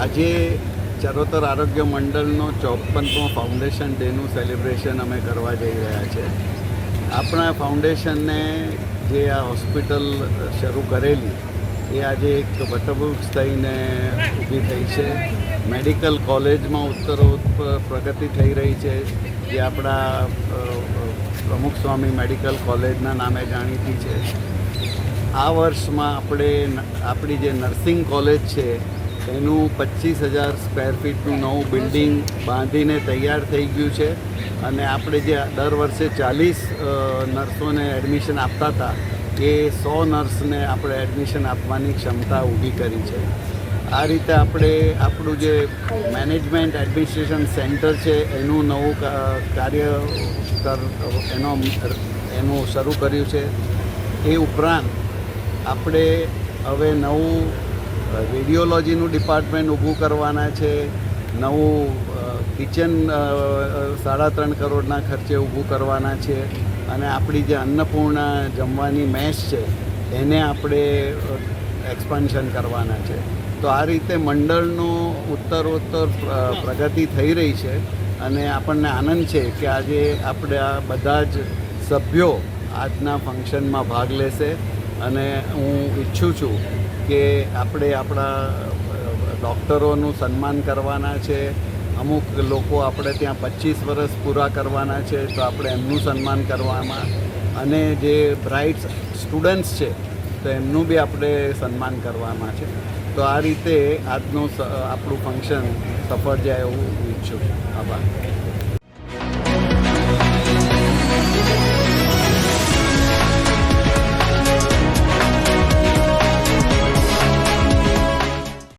આજે ચરોતર આરોગ્ય મંડળનો ચોપનમો foundation ડેનું celebration અમે કરવા જઈ રહ્યા છે. આપણા ફાઉન્ડેશનને જે આ હોસ્પિટલ શરૂ કરેલી, એ આજે એક વટવૃક્ષ થઈને ઊભી થઈ છે. મેડિકલ કોલેજમાં ઉત્તરોત્તર પ્રગતિ થઈ રહી છે. જે આપણા પ્રમુખ સ્વામી મેડિકલ કોલેજના નામે જાણીતી છે. આ વર્ષમાં આપણે આપણી જે નર્સિંગ કોલેજ છે, એનું પચીસ હજાર સ્ક્વેર ફીટનું નવું બિલ્ડિંગ બાંધીને તૈયાર થઈ ગયું છે. અને આપણે જે દર વર્ષે ચાલીસ નર્સોને એડમિશન આપતા હતા, એ સો નર્સને આપણે એડમિશન આપવાની ક્ષમતા ઊભી કરી છે. આ રીતે આપણે આપણું જે મેનેજમેન્ટ એડમિનિસ્ટ્રેશન સેન્ટર છે, એનું નવું કાર્ય કર, એનો, એનું શરૂ કર્યું છે. એ ઉપરાંત આપણે હવે નવું રેડિયોલોજીનું ડિપાર્ટમેન્ટ ઊભું કરવાના છે. નવું કિચન સાડા ત્રણ કરોડના ખર્ચે ઊભું કરવાના છે. અને આપણી જે અન્નપૂર્ણા જમવાની મેચ છે, એને આપણે એક્સપાન્શન કરવાના છે. તો આ રીતે મંડળનું ઉત્તરોત્તર પ્ર- પ્રગતિ થઈ રહી છે. અને આપણને આનંદ છે કે આજે આપણે આ બધા જ સભ્યો આજના ફંક્શનમાં ભાગ લેશે. અને હું ઈચ્છું છું કે આપણે આપણા ડૉક્ટરોનું સન્માન કરવાના છે. અમુક લોકો આપણે ત્યાં પચીસ વર્ષ પૂરા કરવાના છે તો આપણે એમનું સન્માન કરવામાં. અને જે બ્રાઇટ સ્ટુડન્ટ્સ છે, તો એમનું બી આપણે સન્માન કરવામાં છે. તો આ રીતે આજનું આપણું ફંક્શન સફળ જાય એવું ઈચ્છું છું. આભાર.